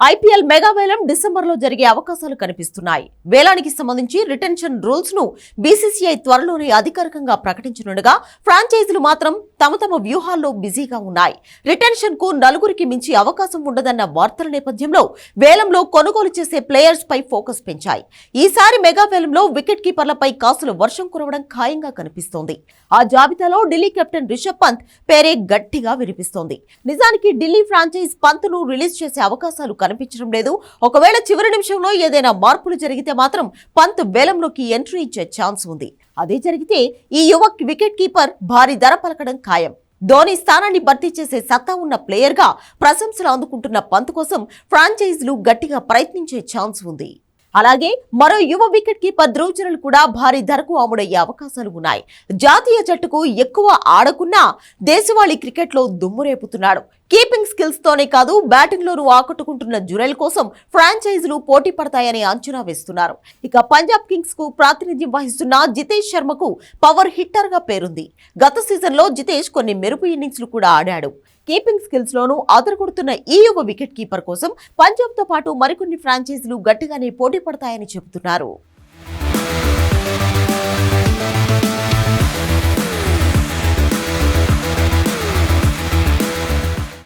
IPL mega వేలం డిసెంబర్లో జరిగే అవకాశాలు కనిపిస్తున్నాయి. వేలానికి సంబంధించి రిటెన్షన్ రూల్స్ను బీసీసీఐ త్వరలోనే అధికారికంగా ప్రకటించనుండగా ఫ్రాంచైజీలు మాత్రం తమ తమ వ్యూహాల్లో బిజీగా ఉన్నాయి. రిటెన్షన్కు నలుగురికి మించి అవకాశం ఉండదన్న వార్తల నేపథ్యంలో వేలంలో కొనుగోలు చేసే ప్లేయర్స్ పై ఫోకస్ పెంచాయి. ఈసారి మెగా వేలంలో వికెట్ కీపర్లపై కాసుల వర్షం కురవడం ఖాయంగా కనిపిస్తోంది. ఆ జాబితాలో ఢిల్లీ కెప్టెన్ రిషబ్ పంత్ పేరే గట్టిగా వినిపిస్తోంది. నిజానికి ఢిల్లీ ఫ్రాంచైజ్ పంత్ను రిలీజ్ చేసే అవకాశాలు కనిపించడం లేదు. ఒకవేళ చివరి నిమిషంలో ఏదైనా మార్పులు జరిగితే మాత్రం పంత్ వేలంలోకి ఎంట్రీ ఇచ్చే ఛాన్స్ ఉంది. అదే జరిగితే ఈ యువ వికెట్ కీపర్ భారీ ధర పలకడం ఖాయం. ధోని స్థానాన్ని భర్తీ చేసే సత్తా ఉన్న ప్లేయర్గా ప్రశంసలు అందుకుంటున్న పంత్ కోసం ఫ్రాంచైజీలు గట్టిగా ప్రయత్నించే ఛాన్స్ ఉంది. అలాగే మరో యువ వికెట్ కీపర్ ధ్రువ్ కూడా భారీ ధరకు అమ్ముడయ్యే అవకాశాలు ఉన్నాయి. జాతీయ జట్టుకు ఎక్కువ ఆడకున్నా దేశవాళీ క్రికెట్లో దుమ్మురేపుతున్నాడు కీపింగ్ స్కిల్స్ తోనే కాదు బ్యాటింగ్ లోనూ ఆకట్టుకుంటున్న జురైల్ కోసం ఫ్రాంచైజీలు పోటీ పడతాయని అంచనా వేస్తున్నారు. ఇక పంజాబ్ కింగ్స్కు ప్రాతినిధ్యం వహిస్తున్న జితేష్ శర్మకు పవర్ హిట్టర్గా పేరుంది. గత సీజన్లో జితేష్ కొన్ని మెరుపు ఇన్నింగ్స్ కూడా ఆడాడు. కీపింగ్ స్కిల్స్ లోనూ అదరగొడుతున్న ఈ యువ వికెట్ కీపర్ కోసం పంజాబ్తో పాటు మరికొన్ని ఫ్రాంచైజీలు గట్టిగానే పోటీ పడతాయని చెబుతున్నారు.